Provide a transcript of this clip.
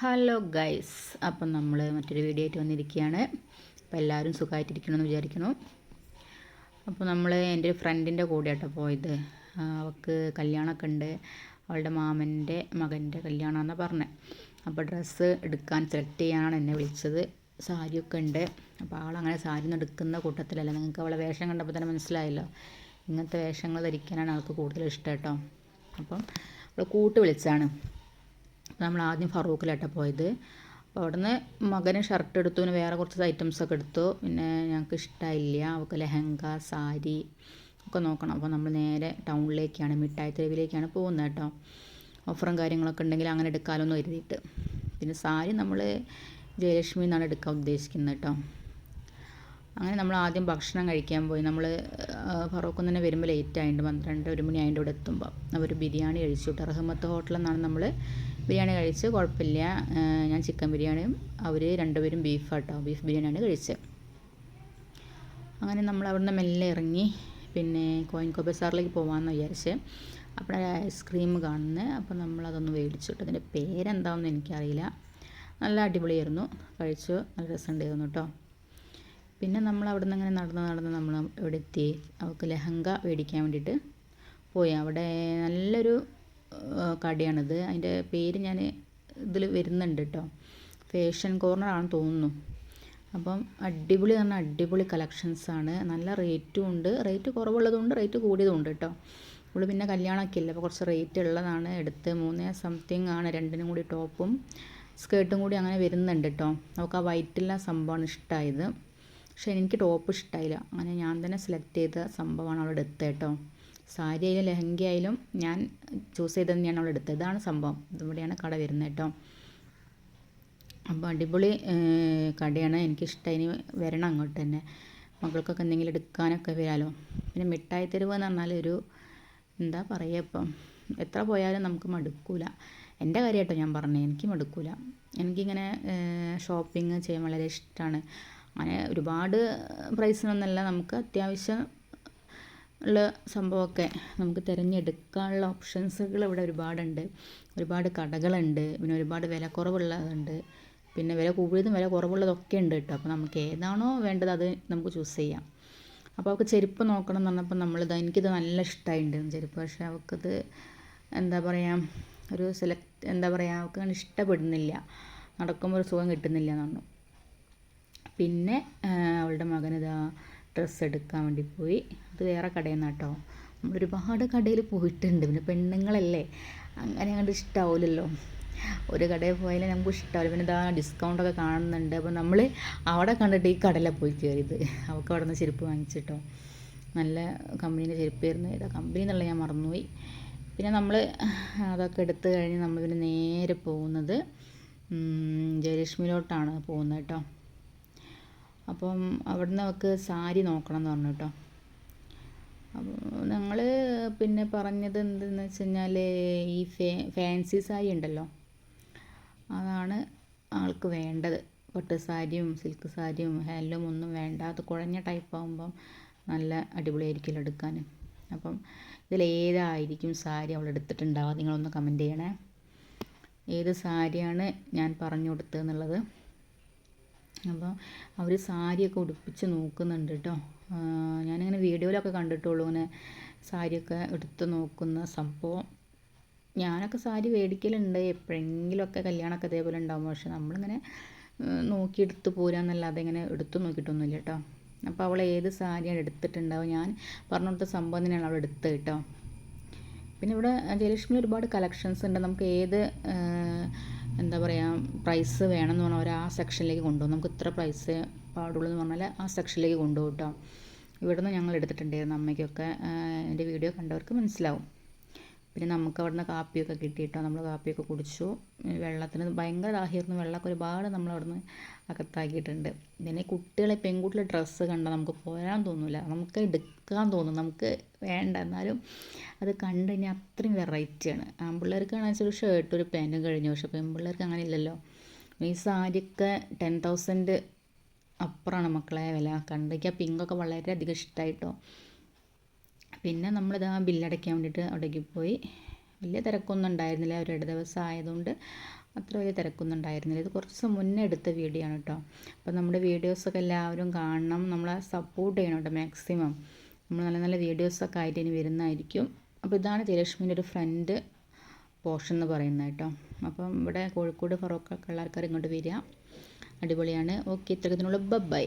Hello guys അപ്പം നമ്മൾ മറ്റൊരു വീഡിയോ ആയിട്ട് വന്നിരിക്കുകയാണ്. അപ്പോൾ എല്ലാവരും സുഖമായിട്ടിരിക്കണമെന്ന് വിചാരിക്കുന്നു. അപ്പോൾ നമ്മൾ എന്റെ ഒരു ഫ്രണ്ടിന്റെ കൂടെയാട്ടോ പോയത്. ആ, അവൾക്ക് കല്യാണമൊക്കെ ഉണ്ട്. അവളുടെ മാമന്റെ മകന്റെ കല്യാണമാണെന്നാണ് പറഞ്ഞത് അപ്പോൾ ഡ്രസ്സ് എടുക്കാൻ സെലക്ട് ചെയ്യാനാണ് എന്നെ വിളിച്ചത്. സാരിയൊക്കെ ഉണ്ട്. അപ്പോൾ ആളങ്ങനെ സാരി ഒന്നും എടുക്കുന്ന കൂട്ടത്തിലല്ല. നിങ്ങൾക്ക് അവളെ വേഷം കണ്ടപ്പോൾ തന്നെ മനസ്സിലായല്ലോ. ഇങ്ങനത്തെ വേഷങ്ങൾ ധരിക്കാനാണ് ആൾക്ക് കൂടുതൽ ഇഷ്ടം കേട്ടോ. അപ്പം അവൾ കൂട്ട് വിളിച്ചാണ് നമ്മൾ ആദ്യം ഫറൂഖിലാട്ടോ പോയത്. അപ്പോൾ അവിടുന്ന് മകന് ഷർട്ട് എടുത്തു പിന്നെ വേറെ കുറച്ച് ഐറ്റംസ് ഒക്കെ എടുത്തു. പിന്നെ ഞങ്ങൾക്ക് ഇഷ്ടമില്ല അവൾക്ക് ലെഹങ്ക സാരി ഒക്കെ നോക്കണം. അപ്പോൾ നമ്മൾ നേരെ ടൗണിലേക്കാണ് മിഠായി തെരുവിലേക്കാണ് പോകുന്നത് കേട്ടോ. ഓഫറും കാര്യങ്ങളൊക്കെ ഉണ്ടെങ്കിൽ അങ്ങനെ എടുക്കാമല്ലോ എന്ന് പിന്നെ സാരി നമ്മൾ ജയലക്ഷ്മി എന്നാണ് എടുക്കാൻ ഉദ്ദേശിക്കുന്നത് കേട്ടോ. അങ്ങനെ നമ്മൾ ആദ്യം ഭക്ഷണം കഴിക്കാൻ പോയി. നമ്മൾ ഫറൂഖ് തന്നെ വരുമ്പോൾ ലേറ്റ് ആയിട്ട് പന്ത്രണ്ട് ഒരു മണി ആയിട്ട് ഇവിടെ എത്തുമ്പോൾ അവർ ബിരിയാണി കഴിച്ചു. റഹ്മത്ത് ഹോട്ടലിൽ നിന്നാണ് നമ്മൾ ബിരിയാണി കഴിച്ച് കുഴപ്പമില്ല. ഞാൻ ചിക്കൻ ബിരിയാണിയും അവർ രണ്ടുപേരും ബീഫ് കേട്ടോ ബീഫ് ബിരിയാണിയാണ് കഴിച്ചത് അങ്ങനെ നമ്മൾ അവിടുന്ന് മെല്ലെ ഇറങ്ങി പിന്നെ കോയിൻകോ ബസാറിലേക്ക് പോകാമെന്ന് വിചാരിച്ച് അപ്പോൾ ഐസ്ക്രീം കാണുന്നത് അപ്പോൾ നമ്മളതൊന്ന് മേടിച്ചിട്ട് അതിന്റെ പേരെന്താണെന്ന് എനിക്കറിയില്ല. നല്ല അടിപൊളിയായിരുന്നു. കഴിച്ചു. നല്ല രസമുണ്ടായിരുന്നു കേട്ടോ. പിന്നെ നമ്മൾ അവിടെ നിന്ന് അങ്ങനെ നടന്ന് നടന്ന് നമ്മൾ ഇവിടെ എത്തി. അവൾക്ക് ലെഹങ്ക മേടിക്കാൻ വേണ്ടിയിട്ട് പോയി. അവിടെ നല്ലൊരു കടയാണിത്. അതിന്റെ പേര് ഞാൻ ഇതിൽ വരുന്നുണ്ട് കേട്ടോ ഫേഷൻ കോർണർ ആണെന്ന് തോന്നുന്നു. അപ്പം അടിപൊളി പറഞ്ഞാൽ അടിപൊളി കളക്ഷൻസ് ആണ്. നല്ല റേറ്റും ഉണ്ട്. റേറ്റ് കുറവുള്ളതുകൊണ്ട് റേറ്റ് കൂടിയതും ഉണ്ട് കേട്ടോ ഇവിടെ പിന്നെ കല്യാണമൊക്കെ ഇല്ല? അപ്പോൾ കുറച്ച് റേറ്റ് ഉള്ളതാണ് എടുത്ത്. മൂന്ന് സംതിങ് ആണ് രണ്ടിനും കൂടി ടോപ്പും. സ്കേർട്ടും കൂടി അങ്ങനെ വരുന്നുണ്ട് കേട്ടോ നമുക്ക് ആ വൈറ്റുള്ള സംഭവമാണ് ഇഷ്ടമായത് പക്ഷേ എനിക്ക് ടോപ്പ് ഇഷ്ടമായില്ല അങ്ങനെ ഞാൻ തന്നെ സെലക്ട് ചെയ്ത സംഭവമാണ് അവൾ എടുത്തത് കേട്ടോ സാരി ആയാലും ലെഹങ്ക ആയാലും ഞാൻ ചൂസ് ചെയ്ത് തന്നെയാണ് അവൾ എടുത്തത്. ഇതാണ് സംഭവം. ഇവിടെയാണ് കട വരുന്നത് കേട്ടോ. അപ്പോൾ അടിപൊളി കടയാണ്. എനിക്കിഷ്ടമായി വരണം അങ്ങോട്ട് തന്നെ. മക്കൾക്കൊക്കെ എന്തെങ്കിലും എടുക്കാനൊക്കെ വരാമല്ലോ പിന്നെ മിഠായി തെരുവ് എന്ന് പറഞ്ഞാൽ ഒരു എന്താ പറയുക ഇപ്പം എത്ര പോയാലും നമുക്ക് മടുക്കൂല. എന്റെ കാര്യമായിട്ടോ ഞാൻ പറഞ്ഞത്. എനിക്ക് മടുക്കൂല. എനിക്കിങ്ങനെ ഷോപ്പിംഗ് ചെയ്യാൻ വളരെ ഇഷ്ടമാണ് അങ്ങനെ ഒരുപാട് പ്രൈസിനൊന്നല്ല നമുക്ക് അത്യാവശ്യം ഉള്ള സംഭവമൊക്കെ നമുക്ക് തിരഞ്ഞെടുക്കാനുള്ള ഓപ്ഷൻസുകൾ ഇവിടെ ഒരുപാടുണ്ട്. ഒരുപാട് കടകളുണ്ട്. പിന്നെ ഒരുപാട് വില കുറവുള്ളതുണ്ട് പിന്നെ വില കൂടിയതും വില കുറവുള്ളതൊക്കെ ഉണ്ട് കേട്ടോ. അപ്പോൾ നമുക്ക് ഏതാണോ വേണ്ടത് അത് നമുക്ക് ചൂസ് ചെയ്യാം. അപ്പോൾ അവൾക്ക് ചെരുപ്പ് നോക്കണം എന്ന് പറഞ്ഞപ്പോൾ നമ്മളിത് എനിക്കിത് നല്ല ഇഷ്ടമായിട്ടുണ്ട്. ചെരുപ്പ് പക്ഷേ അവൾക്കത് എന്താ പറയുക ഒരു സെലക്ട് എന്താ പറയുക അവൾക്ക് അങ്ങനെ ഇഷ്ടപ്പെടുന്നില്ല. നടക്കുമ്പോൾ ഒരു സുഖം കിട്ടുന്നില്ല എന്ന് പിന്നെ ഡ്രസ്സ് എടുക്കാൻ വേണ്ടി പോയി. അത് വേറെ കടയിൽ നിന്ന് കേട്ടോ നമ്മൾ ഒരുപാട് കടയിൽ പോയിട്ടുണ്ട്. പിന്നെ പെണ്ണുങ്ങളല്ലേ. അങ്ങനെ അങ്ങോട്ട് ഇഷ്ടാവില്ലല്ലോ ഒരു കടയിൽ പോയാലേ നമുക്ക് ഇഷ്ടമാവില്ല പിന്നെ ഇതാ ഡിസ്കൗണ്ടൊക്കെ കാണുന്നുണ്ട്. അപ്പോൾ നമ്മൾ അവിടെ കണ്ടിട്ട് ഈ കടയിലെ പോയി കയറിയത് അവൾക്ക് അവിടെ നിന്ന് ചെരുപ്പ് വാങ്ങിച്ചിട്ടോ. നല്ല കമ്പനീന്റെ ചെരുപ്പായിരുന്നു ഏതാ കമ്പനി എന്നുള്ള ഞാൻ മറന്നുപോയി. പിന്നെ നമ്മൾ അതൊക്കെ എടുത്തു കഴിഞ്ഞ് നമ്മൾ പിന്നെ നേരെ പോകുന്നത് ജയലക്ഷ്മിയിലോട്ടാണ് പോകുന്നത് കേട്ടോ അപ്പം അവിടുന്ന് അവൾക്ക് സാരി നോക്കണം എന്ന് പറഞ്ഞു കേട്ടോ അപ്പോൾ ഞങ്ങൾ പിന്നെ പറഞ്ഞത് എന്തെന്ന് വെച്ച് കഴിഞ്ഞാൽ ഈ ഫേ ഫാൻസി സാരി ഉണ്ടല്ലോ. അതാണ് ആൾക്ക് വേണ്ടത്. പട്ട് സാരിയും സിൽക്ക് സാരിയും ഹാൻഡ്ലൂം ഒന്നും വേണ്ട. അത് കുഴഞ്ഞ ടൈപ്പ് ആകുമ്പം നല്ല അടിപൊളിയായിരിക്കുമല്ലോ എടുക്കാൻ അപ്പം ഇതിലേതായിരിക്കും സാരി അവൾ എടുത്തിട്ടുണ്ടാവുക? നിങ്ങളൊന്ന് കമന്റ് ചെയ്യണേ. ഏത് സാരിയാണ് ഞാൻ പറഞ്ഞു കൊടുത്തതെന്നുള്ളത് അപ്പോൾ അവർ സാരിയൊക്കെ ഉടുപ്പിച്ച് നോക്കുന്നുണ്ട് കേട്ടോ ഞാനിങ്ങനെ വീഡിയോയിലൊക്കെ കണ്ടിട്ടുള്ളൂ. ഇങ്ങനെ സാരിയൊക്കെ എടുത്ത് നോക്കുന്ന സംഭവം. ഞാനൊക്കെ സാരി മേടിക്കലുണ്ട്. എപ്പോഴെങ്കിലുമൊക്കെ കല്യാണമൊക്കെ അതേപോലെ ഉണ്ടാകും പക്ഷെ നമ്മളിങ്ങനെ നോക്കിയെടുത്ത് പോരാന്നല്ലാതെ ഇങ്ങനെ എടുത്തു നോക്കിയിട്ടൊന്നുമില്ല കേട്ടോ അപ്പോൾ അവൾ ഏത് സാരിയാണ് എടുത്തിട്ടുണ്ടാവും ഞാൻ പറഞ്ഞു കൊടുത്ത സംഭവം തന്നെയാണ് അവൾ എടുത്തത് കേട്ടോ പിന്നെ ഇവിടെ ജയലക്ഷ്മി ഒരുപാട് കളക്ഷൻസ് ഉണ്ട്. നമുക്ക് ഏത് എന്താ പറയുക പ്രൈസ് വേണമെന്ന് പറഞ്ഞാൽ അവർ ആ സെക്ഷനിലേക്ക് കൊണ്ടുപോകും. നമുക്ക് ഇത്ര പ്രൈസ് പാടുള്ളൂ എന്ന് പറഞ്ഞാൽ ആ സെക്ഷനിലേക്ക് കൊണ്ടുപോകും കേട്ടോ ഇവിടുന്ന് ഞങ്ങൾ എടുത്തിട്ടുണ്ടായിരുന്നു അമ്മയ്ക്കൊക്കെ എന്റെ വീഡിയോ കണ്ടവർക്ക് മനസ്സിലാവും. പിന്നെ നമുക്ക് അവിടുന്ന് കാപ്പിയൊക്കെ കിട്ടിയിട്ടോ? നമ്മൾ കാപ്പിയൊക്കെ കുടിച്ചു. വെള്ളത്തിന് ഭയങ്കര ദാഹിയായിരുന്നു. വെള്ളമൊക്കെ ഒരുപാട് നമ്മൾ അവിടുന്ന് അകത്താക്കിയിട്ടുണ്ട്. പിന്നെ കുട്ടികളെ പെൺകുട്ടികളെ ഡ്രസ്സ് കണ്ടാൽ നമുക്ക് പോരാൻ തോന്നില്ല നമുക്ക് എടുക്കാൻ തോന്നും. നമുക്ക് വേണ്ട. എന്നാലും അത് കണ്ടു കഴിഞ്ഞാൽ അത്രയും വെറൈറ്റിയാണ് ആൺപിള്ളേർക്കാണെന്ന് വെച്ചാൽ ഒരു ഷർട്ട് ഒരു പാന്റും കഴിഞ്ഞു. പക്ഷെ പെൺപിള്ളേർക്ക് അങ്ങനെ ഇല്ലല്ലോ. ഈ സാരിയൊക്കെ ടെൻ തൗസൻഡ് അപ്പുറമാണ് മക്കളെ വില. കണ്ടെങ്കിൽ ആ പിങ്കൊക്കെ വളരെയധികം ഇഷ്ടമായിട്ടോ പിന്നെ നമ്മളിത് ആ ബില്ലടയ്ക്കാൻ വേണ്ടിയിട്ട് അവിടേക്ക് പോയി. വലിയ തിരക്കൊന്നും ഉണ്ടായിരുന്നില്ല. ഒരു ഇട ദിവസം ആയതുകൊണ്ട് അത്ര വലിയ തിരക്കൊന്നും ഉണ്ടായിരുന്നില്ല. ഇത് കുറച്ച് മുന്നേ എടുത്ത വീഡിയോ ആണ് കേട്ടോ. അപ്പോൾ നമ്മുടെ വീഡിയോസൊക്കെ എല്ലാവരും കാണണം. നമ്മളെ സപ്പോർട്ട് ചെയ്യണം കേട്ടോ മാക്സിമം നമ്മൾ നല്ല നല്ല വീഡിയോസൊക്കെ ആയിട്ട് ഇനി വരുന്നതായിരിക്കും. അപ്പോൾ ഇതാണ് ജയലക്ഷ്മിന്റെ ഒരു ഫ്രണ്ട് പോർഷൻ എന്ന് പറയുന്നത് കേട്ടോ. അപ്പം ഇവിടെ കോഴിക്കോട് ഫറോക്കൊക്കെ ഉള്ള ആൾക്കാർ ഇങ്ങോട്ട് വരിക. അടിപൊളിയാണ്. Okay ഇത്രത്തിനുള്ള by